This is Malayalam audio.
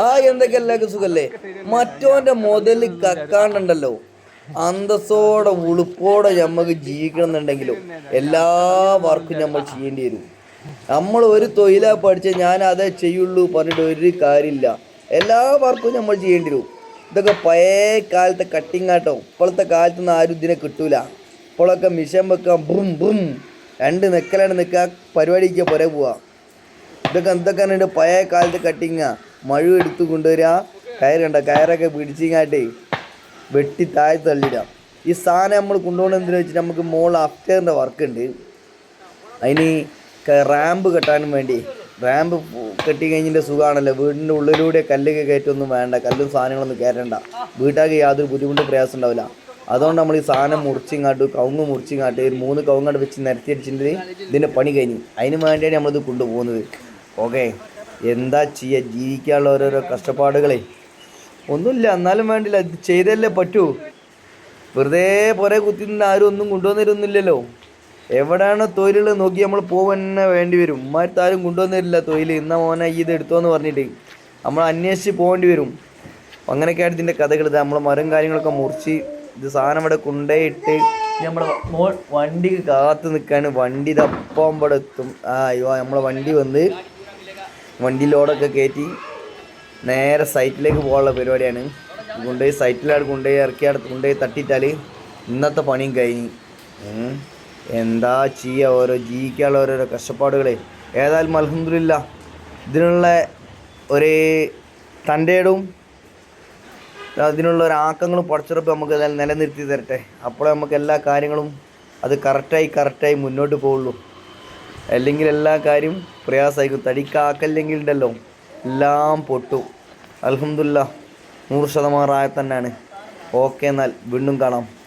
ആ എന്തൊക്കെ? എല്ലാവർക്കും സുഖല്ലേ? മറ്റോന്റെ മുതൽ കക്കാണ്ടുണ്ടല്ലോ. അന്തസ്സോടെ ഉളുപ്പോടെ നമുക്ക് ജീവിക്കണമെന്നുണ്ടെങ്കിലും എല്ലാ വർക്കും നമ്മൾ ചെയ്യേണ്ടി വരും. നമ്മൾ ഒരു തൊഴിലാ പഠിച്ച ഞാൻ അതേ ചെയ്യുള്ളൂ പറഞ്ഞിട്ട് ഒരു കാര്യമില്ല. എല്ലാ വർക്കും നമ്മൾ ചെയ്യേണ്ടി വരും. ഇതൊക്കെ പഴയ കാലത്തെ കട്ടിങ് ആട്ടോ. ഇപ്പോഴത്തെ കാലത്ത് നിന്ന് ആരും ഇതിനെ കിട്ടൂല. ഇപ്പോഴൊക്കെ മിഷൻ വെക്കാം ബും ബും. രണ്ട് നിൽക്കലാണ് നിൽക്കുക പരിപാടിക്ക് പുറകെ പോവാ ഇതൊക്കെ എന്തൊക്കെയാണ് പഴയ കാലത്തെ കട്ടിങ്ങാ മഴ എടുത്തു കൊണ്ടുവരിക കയറ് കണ്ട കയറൊക്കെ പിടിച്ചിങ്ങാട്ടേ വെട്ടി താഴെ തള്ളിയിടാം ഈ സാധനം നമ്മൾ കൊണ്ടുപോകണം എന്തിനു വെച്ചിട്ട് നമുക്ക് മോൾ അഫ്റ്റേറിന്റെ വർക്ക് ഉണ്ട്. അതിന് റാമ്പ് കെട്ടാനും വേണ്ടി. റാമ്പ് കെട്ടി കഴിഞ്ഞിന്റെ സുഖമാണല്ലോ വീടിന്റെ ഉള്ളിലൂടെ കല്ലൊക്കെ കയറ്റൊന്നും വേണ്ട. കല്ലും സാധനങ്ങളൊന്നും കയറ്റണ്ട വീട്ടാക്ക് യാതൊരു ബുദ്ധിമുട്ടും പ്രയാസം ഉണ്ടാവില്ല. അതുകൊണ്ട് നമ്മൾ ഈ സാധനം മുറിച്ചിങ്ങാട്ട് കവുങ്ങ് മുറിച്ചിങ്ങാട്ട് ഒരു മൂന്ന് കവുങ്ങാട്ട് വെച്ച് നിരത്തി അടിച്ചിട്ട് ഇതിന്റെ പണി കഴിഞ്ഞു. അതിന് വേണ്ടിയാണ് നമ്മളിത് കൊണ്ടുപോകുന്നത്. ഓക്കെ എന്താ ചെയ്യുക ജീവിക്കാനുള്ള ഓരോരോ കഷ്ടപ്പാടുകളെ. ഒന്നുമില്ല എന്നാലും വേണ്ടില്ല. ഇത് ചെയ്തല്ലേ പറ്റൂ. വെറുതെ പുറേ കുത്തി നിന്ന് ആരും ഒന്നും കൊണ്ടുവന്നിരുന്നില്ലല്ലോ. എവിടെയാണ് തൊഴിലുകൾ നോക്കി നമ്മൾ പോവന്നെ വേണ്ടി വരും. ഉമ്മാരത്ത് ആരും കൊണ്ടുവന്നിരില്ല തൊഴിൽ ഇന്ന മോനെ ഇത് എടുത്തോന്ന് പറഞ്ഞിട്ട് നമ്മൾ അന്വേഷിച്ച് പോകേണ്ടി വരും. അങ്ങനെയൊക്കെയാണ് ഇതിന്റെ കഥകൾ. ഇത് നമ്മൾ മരം കാര്യങ്ങളൊക്കെ മുറിച്ച് ഇത് സാധനം ഇവിടെ കൊണ്ടേയിട്ട് നമ്മൾ വണ്ടിക്ക് കാത്തു നിൽക്കാണ്. വണ്ടി ഇതപ്പം ഇവിടെ എത്തും ആ അയ്യോ നമ്മളെ വണ്ടി വന്ന് വണ്ടി ലോഡൊക്കെ കയറ്റി നേരെ സൈറ്റിലേക്ക് പോകാനുള്ള പരിപാടിയാണ്. കൊണ്ടുപോയി സൈറ്റിലാണ് കൊണ്ടുപോയി ഇറക്കി അടുത്ത് കൊണ്ടുപോയി തട്ടിയിട്ടാൽ ഇന്നത്തെ പണിയും കഴിഞ്ഞ്. എന്താ ചെയ്യുക ഓരോ ജീവിക്കാനുള്ള ഓരോരോ കഷ്ടപ്പാടുകളെ. ഏതായാലും അലഹമില്ല ഇതിനുള്ള ഒരു തന്റെടും അതിനുള്ള ഒരു ആക്കങ്ങളും പഠിച്ചുറപ്പ് നമുക്ക് നിലനിർത്തി തരട്ടെ. അപ്പോഴേ നമുക്ക് എല്ലാ കാര്യങ്ങളും അത് കറക്റ്റായി കറക്റ്റായി മുന്നോട്ട് പോവുള്ളൂ. അല്ലെങ്കിൽ എല്ലാ കാര്യം പ്രയാസമായിരിക്കും. തടിക്കാക്കല്ലെങ്കിൽ ഉണ്ടല്ലോ എല്ലാം പൊട്ടു. അലഹമില്ല നൂറ് ശതമാനം റായ തന്നെയാണ്. ഓക്കെ എന്നാൽ വീണ്ടും കാണാം.